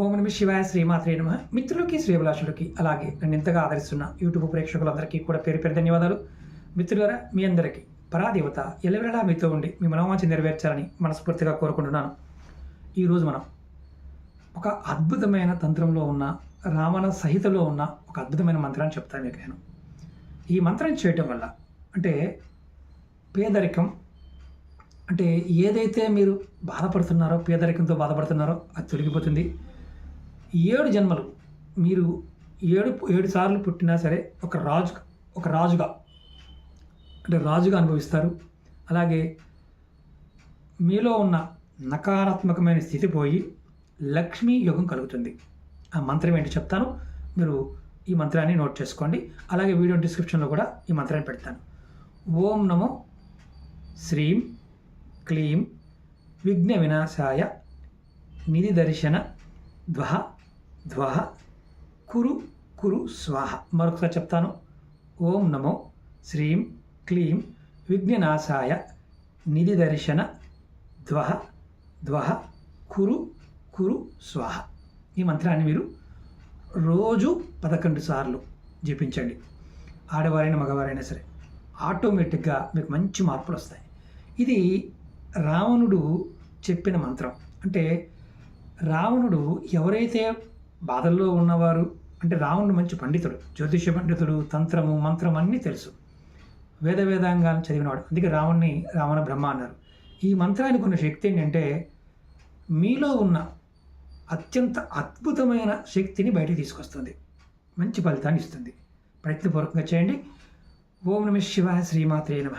ఓం నమ శివాయ శ్రీమాత్రే నమ. మిత్రులకి శ్రీభిలాషులకి అలాగే నన్ను ఎంతగా ఆదరిస్తున్న యూట్యూబ్ ప్రేక్షకులందరికీ కూడా పేరు పేరు ధన్యవాదాలు. మిత్రులారా మీ అందరికీ పరాదేవత ఎల్లవెల్లలా మీతో ఉండి మీ మనోవాంఛ నెరవేర్చాలని మనస్ఫూర్తిగా కోరుకుంటున్నాను. ఈరోజు మనం ఒక అద్భుతమైన తంత్రంలో ఉన్న రావణ సహితలో ఉన్న ఒక అద్భుతమైన మంత్రాన్ని చెప్తాను మీకు నేను. ఈ మంత్రం చేయటం వల్ల అంటే పేదరికం అంటే ఏదైతే మీరు బాధపడుతున్నారో పేదరికంతో బాధపడుతున్నారో అది తొలగిపోతుంది. ఏడు జన్మలు మీరు ఏడు ఏడు సార్లు పుట్టినా సరే ఒక రాజు ఒక రాజుగా అంటే రాజుగా అనుభవిస్తారు. అలాగే మీలో ఉన్న నకారాత్మకమైన స్థితి పోయి లక్ష్మీ యోగం కలుగుతుంది. ఆ మంత్రం ఏంటి చెప్తాను. మీరు ఈ మంత్రాన్ని నోట్ చేసుకోండి. అలాగే వీడియో డిస్క్రిప్షన్లో కూడా ఈ మంత్రాన్ని పెడతాను. ఓం నమో శ్రీం క్లీం విఘ్న వినాశాయ నిధి దర్శన ధ్వహ ద్వాహ కురు కురు స్వాహ. మరొకసారి చెప్తాను. ఓం నమో శ్రీం క్లీం విఘ్ననాశాయ నిధి దర్శన ధ్వహ ధ్వహ కురు కురు స్వాహ. ఈ మంత్రాన్ని మీరు రోజు పదకొండు సార్లు జపించండి. ఆడవారైనా మగవారైనా సరే ఆటోమేటిక్గా మీకు మంచి మార్పులు వస్తాయి. ఇది రావణుడు చెప్పిన మంత్రం. అంటే రావణుడు ఎవరైతే బాధల్లో ఉన్నవారు అంటే రావణుడు మంచి పండితుడు జ్యోతిష పండితుడు తంత్రము మంత్రం అన్నీ తెలుసు. వేద వేదాంగాన్ని చదివినవాడు. అందుకే రావణ్ణి రావణ బ్రహ్మ అన్నారు. ఈ మంత్రానికి ఉన్న శక్తి ఏంటంటే మీలో ఉన్న అత్యంత అద్భుతమైన శక్తిని బయటకు తీసుకొస్తుంది. మంచి ఫలితాన్ని ఇస్తుంది. ప్రయత్నపూర్వకంగా చేయండి. ఓం నమ శివాయ శ్రీమాత్రే నమ.